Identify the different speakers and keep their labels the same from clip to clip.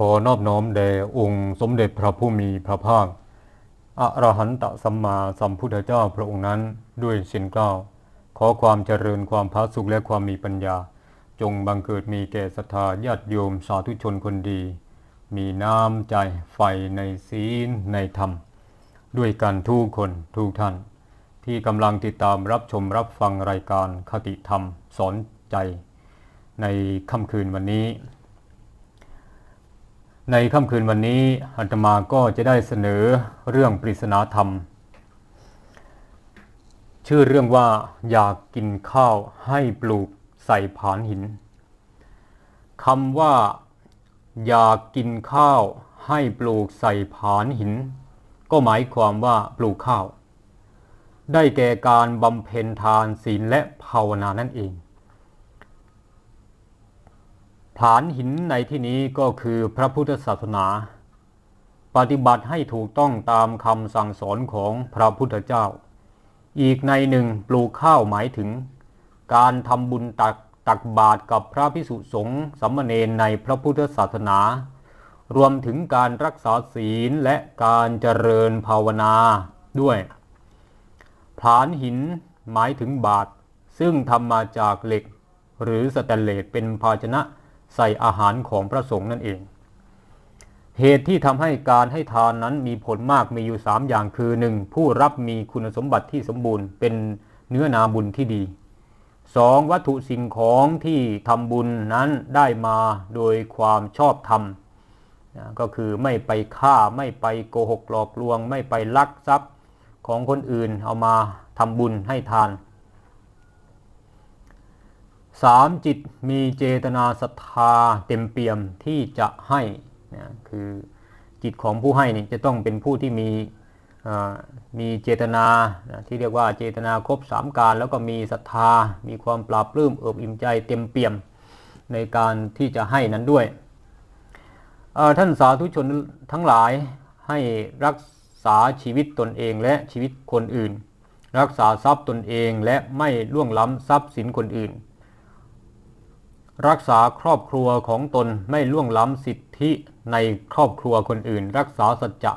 Speaker 1: ขอนอบน้อมแด่องค์สมเด็จพระผู้มีพระภาคอรหันตสัมมาสัมพุทธเจ้าพระองค์นั้นด้วยเสียงกล้าว ขอความเจริญความพาสุขและความมีปัญญา จงบังเกิดมีแก่ศรัทธาญาติโยมสาธุชนคนดี มีน้ำใจใฝ่ในศีลในธรรม ด้วยกันทุกคนทุกท่าน ที่กำลังติดตามรับชมรับฟังรายการคติธรรมสอนใจ ในค่ำคืนวันนี้ ในค่ำคืนวันนี้อาตมาก็จะได้เสนอเรื่องปริศนาธรรม ชื่อเรื่องว่าอยากกินข้าวให้ปลูกใส่ผานหินคำว่า อยากกินข้าวให้ปลูกใส่ผานหิน ก็หมายความว่าปลูกข้าว ได้แก่การบำเพ็ญทานศีลและภาวนานั่นเอง ผานหินในที่นี้ก็คือพระพุทธศาสนา ปฏิบัติให้ถูกต้องตามคำสั่งสอนของพระพุทธเจ้า อีกในหนึ่งปลูกข้าวหมายถึง การทำบุญตักตักบาตรกับพระพิสุสงฆ์สัมมเนนในพระพุทธศาสนา รวมถึงการรักษาศีลและการเจริญภาวนาด้วยผานหินหมายถึงบาตรซึ่งทำมาจากเหล็ก หรือสแตนเลสเป็นภาชนะ ใส่อาหารของพระสงฆ์นั่นเอง เหตุที่ทำให้การให้ทานนั้นมีผลมากมีอยู่3อย่างคือ 1. ผู้รับมีคุณสมบัติที่สมบูรณ์ เป็นเนื้อนาบุญที่ดี 2. วัตถุสิ่งของที่ทำบุญนั้นได้มาโดยความชอบธรรมนะก็คือไม่ไปฆ่าไม่ไปโกหกหลอกลวง ไม่ไปลักทรัพย์ของคนอื่นเอามาทำบุญให้ทาน 3. จิตมีเจตนาศรัทธาเต็มเปี่ยมที่จะให้นะคือจิตของผู้ให้นี่จะต้องเป็นผู้ที่มีมีเจตนานะที่เรียกว่าเจตนาครบสามการ แล้วก็มีศรัทธา มีความปราบปลื้มเอิบอิ่มใจเต็มเปี่ยมในการที่จะให้นั้นด้วย ท่านสาธุชนทั้งหลายให้รักษาชีวิตตนเองและชีวิตคนอื่น รักษาทรัพย์ตนเองและไม่ล่วงล้ำทรัพย์สินคนอื่น รักษาครอบครัวของตนไม่ล่วงล้ำสิทธิในครอบครัวคนอื่น รักษาสัจจะ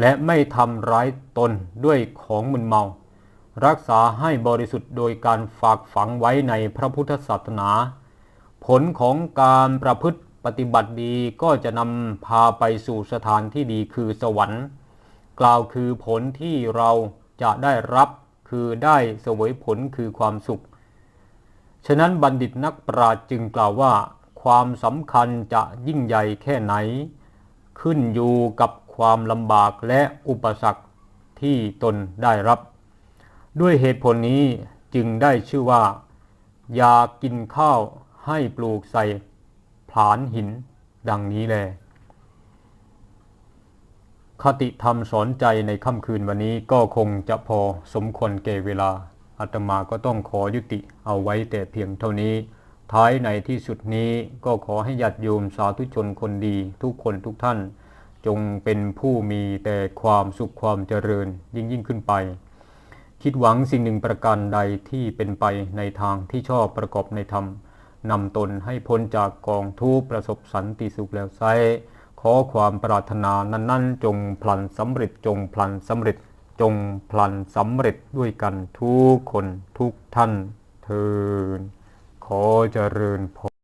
Speaker 1: และไม่ทำร้ายตนด้วยของมึนเมา รักษาให้บริสุทธิ์โดยการฝากฝังไว้ในพระพุทธศาสนา ผลของการประพฤติปฏิบัติดีก็จะนำพาไปสู่สถานที่ดีคือสวรรค์ กล่าวคือผลที่เราจะได้รับคือได้เสวยผลคือความสุข ฉะนั้นบัณฑิตนักปราชญ์จึงกล่าวว่า ความสำคัญจะยิ่งใหญ่แค่ไหน ขึ้นอยู่กับความลำบากและอุปสรรคที่ตนได้รับ ด้วยเหตุผลนี้จึงได้ชื่อว่าอยากินข้าวให้ปลูกใส่ผานหินดังนี้แล คติธรรมสอนใจในค่ำคืนวันนี้ก็คงจะพอสมควรแก่เวลา อาตมาก็ต้องขอยุติเอาไว้แต่เพียงเท่านี้ ท้ายในที่สุดนี้ก็ขอให้ญาติโยมสาธุชนคนดีทุกคนทุกท่าน จงเป็นผู้มีแต่ความสุขความเจริญยิ่งยิ่งขึ้นไป คิดหวังสิ่งหนึ่งประการใดที่เป็นไปในทางที่ชอบประกอบในธรรมนำตนให้พ้นจากกองทุกประสบสันติสุขแล้วไซขอความปรารถนานั้น ๆ จงพลันสำเร็จจงพลันสำเร็จ จงพลันสำเร็จด้วยกันทุกคนทุกท่านเทินขอเจริญพร